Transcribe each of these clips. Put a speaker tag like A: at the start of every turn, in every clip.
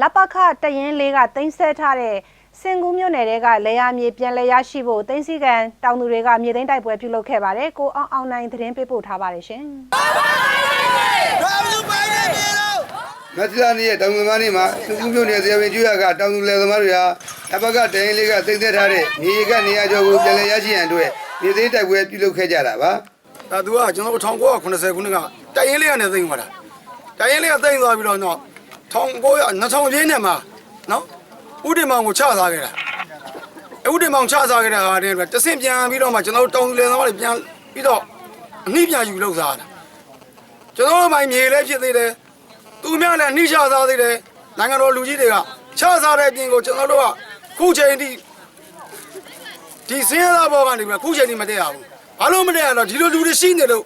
A: လက်ပခတရင်လေးကတင်ဆက်ထားတဲ့စင်ကူးမြို့နယ်တွေကလေယာမြေပြန်လည်ရရှိဖို့တင်စီကန်တောင်သူတွေကမြေသိမ်းတိုက်ပွဲပြုလုပ်ခဲ့ပါတယ်ကိုအောင်အောင်နိုင်သတင်းပေးပို့ထားပါတယ်ရှင်
B: မတ်လနေ့ရဲ့တောင်သမားနေ့မှာစကူးမြို့နယ်ဇေယျပင်ကျွရကတောင်သူလယ်သမားတွေဟာအဘကတရင်လေးကသိမ်းသက်ထားတဲ့မြေရကနေရာကျော်ကိုပြန်လည်ရရှိရန်အတွက်မြေသိမ်းတိုက်ပွဲပြုလုပ်ခဲ့ကြတာပါ
C: ဒါသူကကျွန်တော်1980ခုနှစ်ကတိုင်ရင်လေးကနေသိမ်းသွားတာတိုင်ရင်လေးကသိမ်းသွားပြီးတော့တော့ 1900 2000ပြည့်နှစ်မှာနော်ဥဒိမောင်ကိုချစားခဲ့တာဥဒိမောင်ချစားခဲ့တဲ့ဟာတဲ့တဆင့်ပြန်ပြီးတော့မှကျွန်တော်တို့တောင်သူလယ်သမားတွေပြန်ပြီးတော့အနှိပြန်ယူလောက်စားတာကျွန်တော်တို့မိုင်မြေလည်းဖြစ်သေးတယ်သူများလည်းနှိချစားသေးတယ်နိုင်ငံတော်လူကြီးတွေကချစားတဲ့အပြင်ကိုကျွန်တော်တို့ကခုချိန်ထိဒီစင်းရသားဘောကနေပြီးခုချိန်ထိမတည့်ရဘူးဘာလို့မတည့်ရတော့ဒီလိုလူတွေရှိနေလို့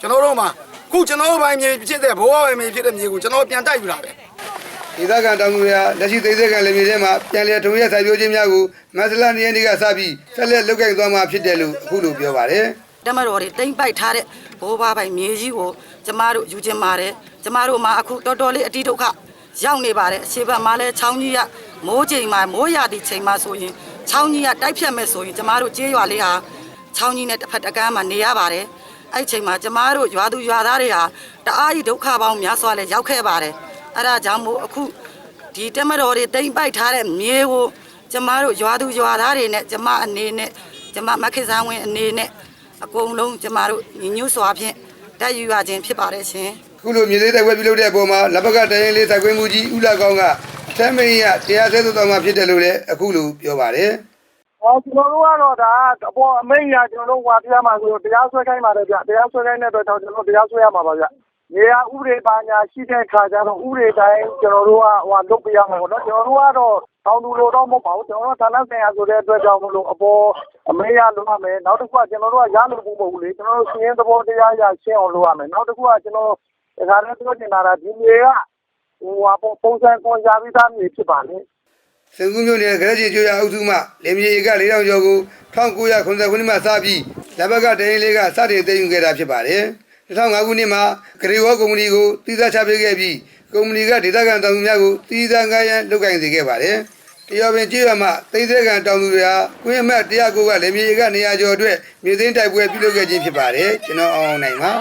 C: ကျွန်တော်တို့မှာခုကျွန်တော်တို့ဘိုင်းမြေဖြစ်တဲ့ဘိုးဘိုင်းမြေဖြစ်တဲ့မြေကိုကျွန်တော်ပြန်တိုက်ယူတာပဲ
B: ဒေသခံတောင်သူတွေဟာလက်ရှိသိမ်းသက်ခံလယ်မြေထဲမှာပြန်လည်ထုံရက်စိုက်ပျိုးခြင်းများကိုမတ်လနေ့ရက်နေ့ကစပြီးဆက်လက်လုပ်ကိုင်သွားမှာဖြစ်တယ်လို့အခုလိုပြောပါတယ်
D: တမတော်တွေတိမ့်ပိုက်ထားတဲ့ဘိုးဘွားပိုင်မြေကြီးကိုကျမတို့ယူခြင်းပါတယ်ကျမတို့မှာအခုတော်တော်လေးအတိဒုက္ခရောက်နေပါတယ်အရှိဘက်မှာလဲချောင်းကြီးကမိုးချိန်မှာမိုးရသည့်ချိန်မှာဆိုရင်ချောင်းကြီးကတိုက်ဖြတ်မဲ့ဆိုရင်ကျမတို့ကြေးရွာလေးဟာချောင်းကြီးနဲ့တစ်ဖက်တစ်ကမ်းမှာနေရပါတယ်အဲ့ဒီချိန်မှာကျမတို့ရွာသူရွာသားတွေဟာတအားကြီးဒုက္ခပေါင်းများစွာလဲရောက်ခဲ့ပါတယ် အဲ့ဒါကြောင့်မို့အခုဒီတမတော်တွေတိမ့်ပိုက်ထားတဲ့မြေကိုကျမတို့ရွာသူရွာသားတွေနဲ့ကျမအနေနဲ့ကျမမက္ခိစံဝင်အနေနဲ့အကုန်လုံးကျမတို့ညီညွတ်စွာဖြင့်တက်ယူရခြင်းဖြစ်ပါတယ်ရှင်
B: အခုလိုမြေသိမ်းတိုက်ပွဲပြုလုပ်တဲ့အပေါ်မှာလက်ဘကတရင်လေးစိုက်ခွင့်မှုကြီးဦးလာကောင်းကဆမ်းမင်းရတရားစွဲဆိုသွားမှာဖြစ်တယ်လို့လည်းအခုလိုပြောပါတယ်
E: ဟောကျွန်တော်တို့ကတော့ဒါအပေါ်အမိန့်ညာကျွန်တော်တို့ဟွာပြရမှာဆိုတော့တရားစွဲခိုင်းပါတယ်ဗျတရားစွဲခိုင်းတဲ့အတွက်ကြောင့်ကျွန်တော်တရားစွဲရမှာပါဗျ နေရာဥပဒေပါညာရှိတဲ့ခါကျတော့ဥပဒေတိုင်းကျွန်တော်တို့ကဟိုလုပ်ပြရမှာပေါ့နော်ကျွန်တော်တို့ကတော့တောင်းသူလိုတော့မဟုတ်ပါဘူးကျွန်တော်တို့ဌာနဆိုင်ရာဆိုတဲ့အတွက်ကြောင့်မလို့အပေါ်အမိန့်ရလုပ်ရမယ်နောက်တစ်ခုကကျွန်တော်တို့ကရလို့မဟုတ်ဘူးလေကျွန်တော်တို့စီရင်သဘောတရားရရှင်းအောင်လုပ်ရမယ်နောက်တစ်ခုကကျွန်တော်ဒါကလည်းပြောချင်တာကဒီမြေကဟိုဟာပုံစံကွန်ရာပြီးသားမြေဖြစ်ပါလေ
B: စင်ကူးမြို့နယ်ဂရက်ကြီးကျွရအုပ်စုမှလင်မြေဧက4000ကျော်ကို1990ခုနှစ်မှစပြီးလက်ဘကတရင်လေးကစတင်သိမ်းယူခဲ့တာဖြစ်ပါတယ် 2005ခုနှစ်မှာဂရေဝေါကုမ္ပဏီကိုတည်သားချပေးခဲ့ပြီးကုမ္ပဏီကဒေသခံတောင်သူများကိုတည်သားငှားရမ်းလုပ်ကိုင်စေခဲ့ပါတယ်တရောပင်ကျေးရွာမှာသိမ်းသက်ခံတောင်သူတွေဟာကွင်းအမတ်109ကလင်မြေဧကနေရာကျော်အတွက်မြေသိမ်းတိုက်ပွဲပြုလုပ်ခဲ့ခြင်းဖြစ်ပါတယ်ကျွန်တော်အောင်အောင်နိုင်ပါ